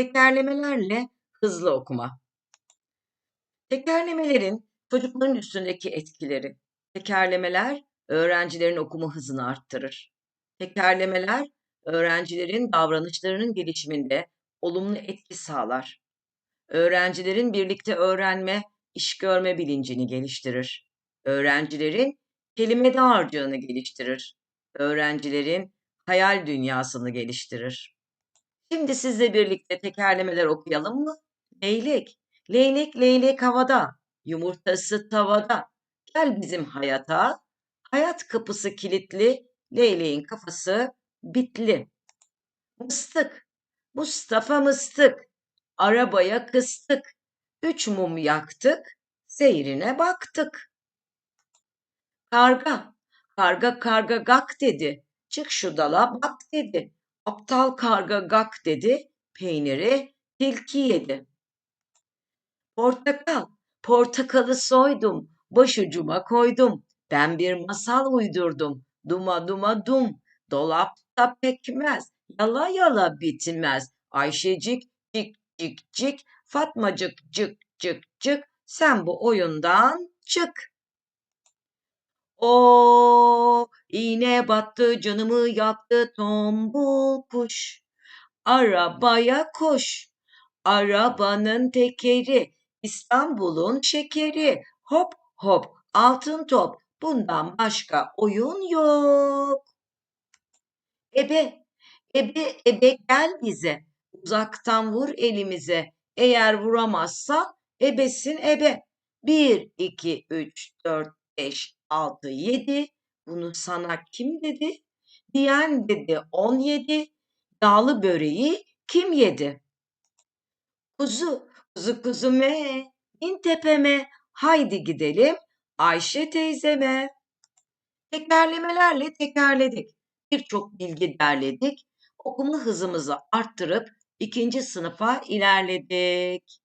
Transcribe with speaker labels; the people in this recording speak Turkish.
Speaker 1: Tekerlemelerle hızlı okuma. Tekerlemelerin çocukların üstündeki etkileri. Tekerlemeler öğrencilerin okuma hızını arttırır. Tekerlemeler öğrencilerin davranışlarının gelişiminde olumlu etki sağlar. Öğrencilerin birlikte öğrenme, iş görme bilincini geliştirir. Öğrencilerin kelime dağarcığını geliştirir. Öğrencilerin hayal dünyasını geliştirir. Şimdi sizle birlikte tekerlemeler okuyalım mı? Leylek, leylek leylek havada, yumurtası tavada. Gel bizim hayata, hayat kapısı kilitli, leyleğin kafası bitli. Mıstık, Mustafa mıstık, arabaya kıstık. Üç mum yaktık, seyrine baktık. Karga, karga karga gak dedi. Çık şu dala bak dedi. Aptal karga gak dedi. Peyniri tilki yedi. Portakal, portakalı soydum. Başucuma koydum. Ben bir masal uydurdum. Duma duma dum. Dolapta pekmez. Yala yala bitmez. Ayşecik cik cik cik. Fatmacık cık cık cık. Sen bu oyundan çık. O iğne battı canımı yaktı tombul kuş. Arabaya koş. Arabanın tekeri İstanbul'un şekeri. Hop hop altın top. Bundan başka oyun yok. Ebe, ebe, ebe gel bize. Uzaktan vur elimize. Eğer vuramazsa ebesin ebe. Bir, iki, üç, dört, beş, altı, yedi. Bunu sana kim dedi? Diyen dedi on yedi. Yağlı böreği kim yedi? Kuzu, kuzu kuzu me, in tepeme, haydi gidelim Ayşe teyzeme. Tekerlemelerle tekerledik. Birçok bilgi derledik. Okuma hızımızı arttırıp ikinci sınıfa ilerledik.